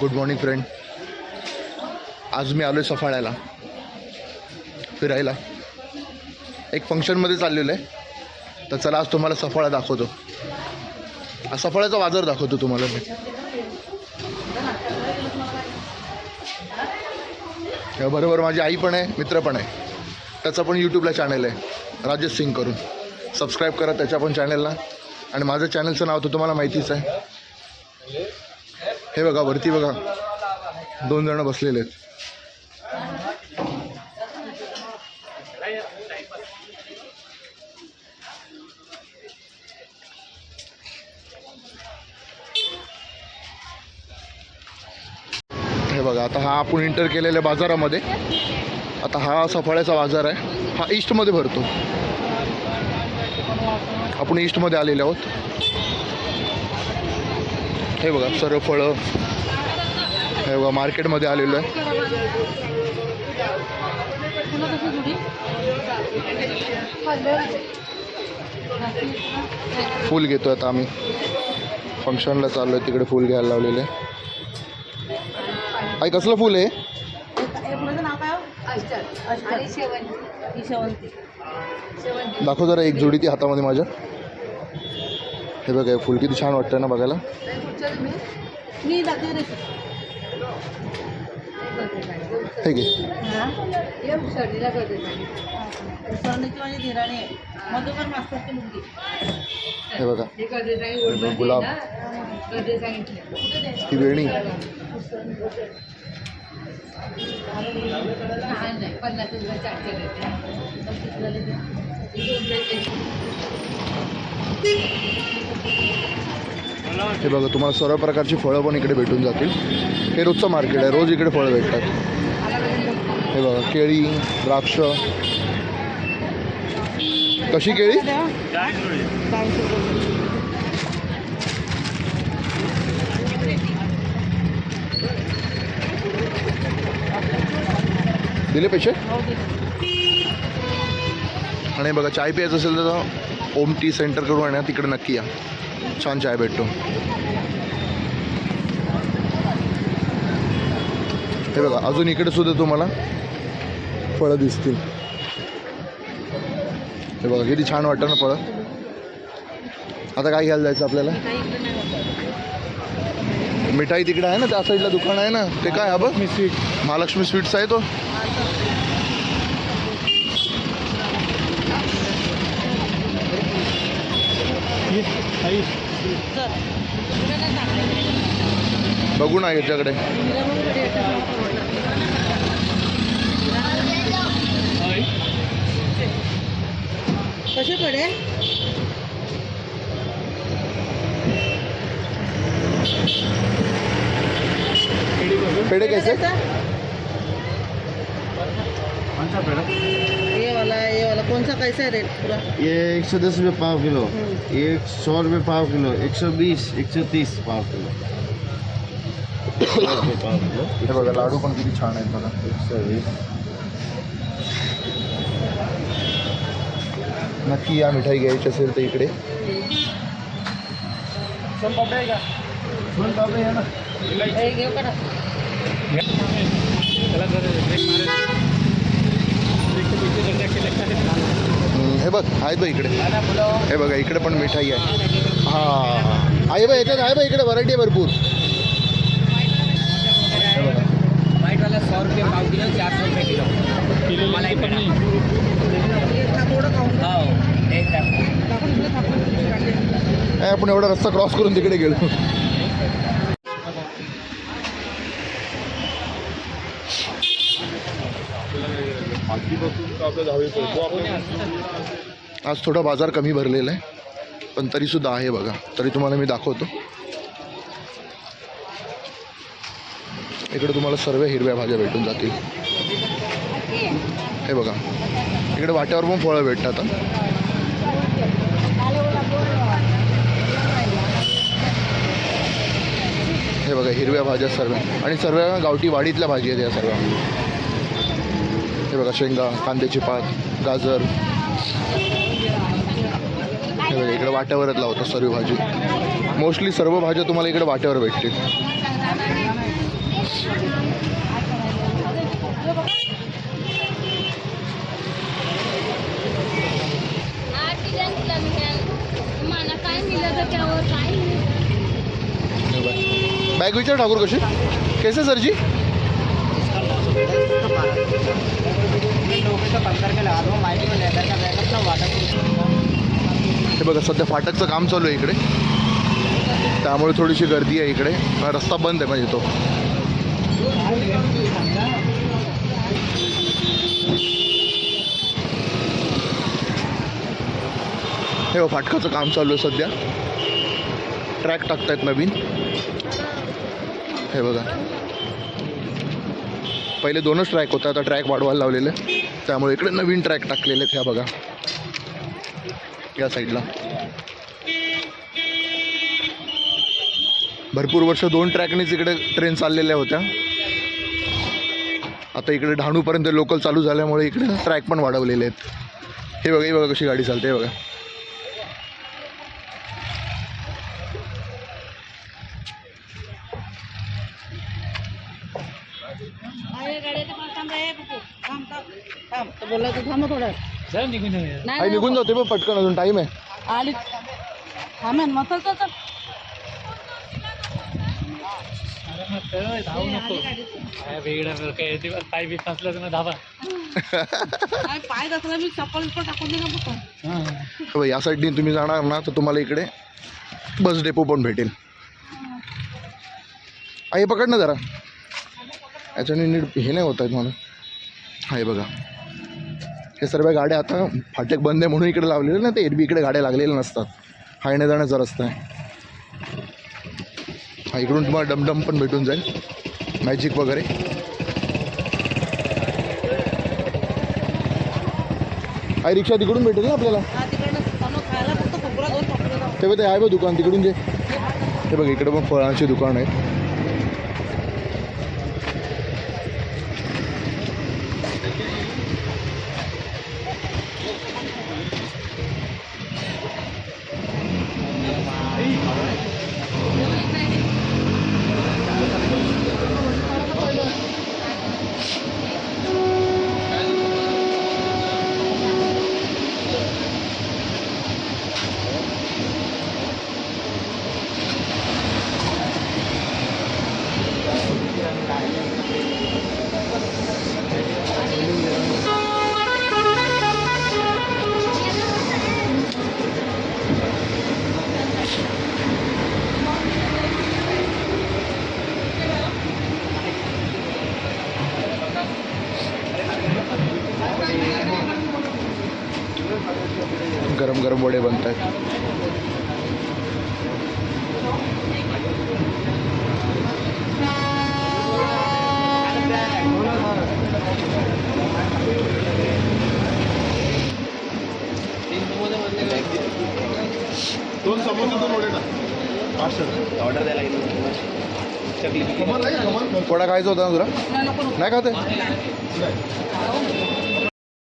Good morning friend आज मी आलो आहे सफाळ्याला. फिरायला. एक फंक्शनमध्ये चाललेलं आहे. तर चला आज तुम्हाला सफाळा दाखवतो. आज सफाळ्याचा बाजार दाखवतो तुम्हाला मी. बरोबर माझी आई पण आहे मित्र पण आहे. त्याचा पण यूट्यूबला चॅनल आहे. राजेश सिंग करून. सबस्क्राईब करा त्याच्या पण चॅनलला आणि माझं चॅनलचं नाव तर तुम्हाला माहितीच आहे. हे बघा वरती बघा. दोन जण बसलेले आहेत. हे बघा आता हा आपण इंटर केलेल्या बाजारामध्ये. आता हा सफाळ्याचा बाजार आहे. हा ईस्टमध्ये भरतो. आपण ईस्टमध्ये आलेले आहोत. हे बघा सर्व फळं हे बघा मार्केटमध्ये आलेलो आहे. फूल घेतो आता आम्ही. फंक्शनला चाललो आहे तिकडे फूल घ्यायला लावलेले. आहे आई कसलं फूल आहे? दाखव जरा एक जोडी ती हातामध्ये माझ्या. हे बघा फुल किती छान वाटतं ना बघायला. हे धीराणी आहे. हे बघा. गुलाब. ही वेणी. पन्नास हे बघा तुम्हाला सर्व प्रकारची फळं पण इकडे भेटून जातील. हे रोजचं मार्केट आहे रोज इकडे फळं भेटतात. हे बघा केळी द्राक्ष. कशी केळी? दिले पैसे? आणि बघा चाय प्यायचं असेल तर ओम टी सेंटर करून आणा तिकडे नक्की या. छान चाय भेटतो. हे बघा अजून इकडे सुद्धा तुम्हाला फळं दिसतील. हे बघा किती छान वाटतं ना फळं. आता काय घ्यायला जायचं आपल्याला? मिठाई तिकडे आहे ना त्या साईडला दुकान आहे ना ते काय हा बघ. स्वीट महालक्ष्मी स्वीट्स आहे तो. बघू ना याच्याकडे कसे पडे पेढे कैसे? वाला सा कैसा है रेट पूरा ये एक सौ दस रुपये पाव किलो एक सौ रुपये पाव किलो एक सौ बीस एक सौ तीस पाव किलो हे बघा लाडू पण किती छान आहेत बघा एक सौ बीस नक्की या मिठाई घ्यायची असेल तर इकडे घेऊ का ना हम्म, हे बघ आहे बघ इकडे. हे बघा इकडे पण मिठाई आहे. हां आहे बघ याच्यात आहे बघ इकडे व्हरायटी आहे भरपूर. वाला सौ रुपये पाव किलो चार सौ रुपये किलो मलाई हो आपण एवढा रस्ता क्रॉस करून तिकडे गेलो. आज थोडा बाजार कमी भरलेला आहे पण तरीसुद्धा आहे बघा. तरी तुम्हाला मी दाखवतो. इकडे तुम्हाला सर्व हिरव्या भाज्या भेटून जातील. हे बघा. इकडे वाट्यावर पण फळं भेटतात हे बघा हिरव्या भाज्या सर्व. आणि सर्व गावठी वाडीतल्या भाजी आहेत या सर्व. हे बघा शेंगा कांद्याची पात गाजर. हे बघा इकडे वाट्यावरच लावतो सर्व भाजी. मोस्टली सर्व भाज्या तुम्हाला इकडे वाट्यावर भेटतील. बॅग विचार ठाकूर कशी? कैसे सरजी? हे बघा सध्या फाटकचं काम चालू आहे इकडे. त्यामुळे थोडीशी गर्दी आहे इकडे. रस्ता बंद आहे म्हणजे तो. हे फाटकाचं काम चालू आहे सध्या. ट्रॅक टाकतायत नवीन. हे बघा. पहिले दोनच ट्रॅक होता आता ट्रॅक वाढवायला लावलेले. त्यामुळे इकडे नवीन ट्रॅक टाकलेले आहेत ह्या बघा. या साईडला भरपूर वर्ष दोन ट्रॅकनेच इकडे ट्रेन चाललेल्या होत्या. आता इकडे डहाणूपर्यंत लोकल चालू झाल्यामुळे इकडे ट्रॅक पण वाढवलेले आहेत. हे बघा हे बघा कशी गाडी चालते हे बघा. बोलला तर थांब थोडं. चल निघून जाऊया. आई नाही निघून जाते मग पटकन अजून टाईम आहे. आली. थांब मग चल चल. धावू नको. काय वेगळं काय ते पाय बी फसलं तर मग धावा. काय पाय कसला मी चप्पल पण टाकून दे ना पुढं. हां. बघ, या साईडने तुम्ही जाणार ना तर तुम्हाला इकडे बस डेपो पण भेटेल. आई पकड ना जरा. याच्याने नीट हे नाही होत आहेत मला हा हे बघा. हे सर्व गाड्या आता फाटक बंद आहे म्हणून इकडे लावलेले ना ते. एरबी इकडे गाड्या लागलेल्या नसतात. हा येण्या जाण्याचा रस्ता आहे. हा इकडून तुम्हाला डमडम पण भेटून जाईल. मॅजिक वगैरे. आई रिक्षा तिकडून भेटेल ना आपल्याला? ते बघ ते आहे बघ दुकान. तिकडून जे हे बघ इकडे पण फळांची दुकान आहे. गरम गरम वडे बनत आहेत दोन समोसे दोन वडे ऑर्डर द्यायला वडा खायचा होता ना तुला? नाही खाते?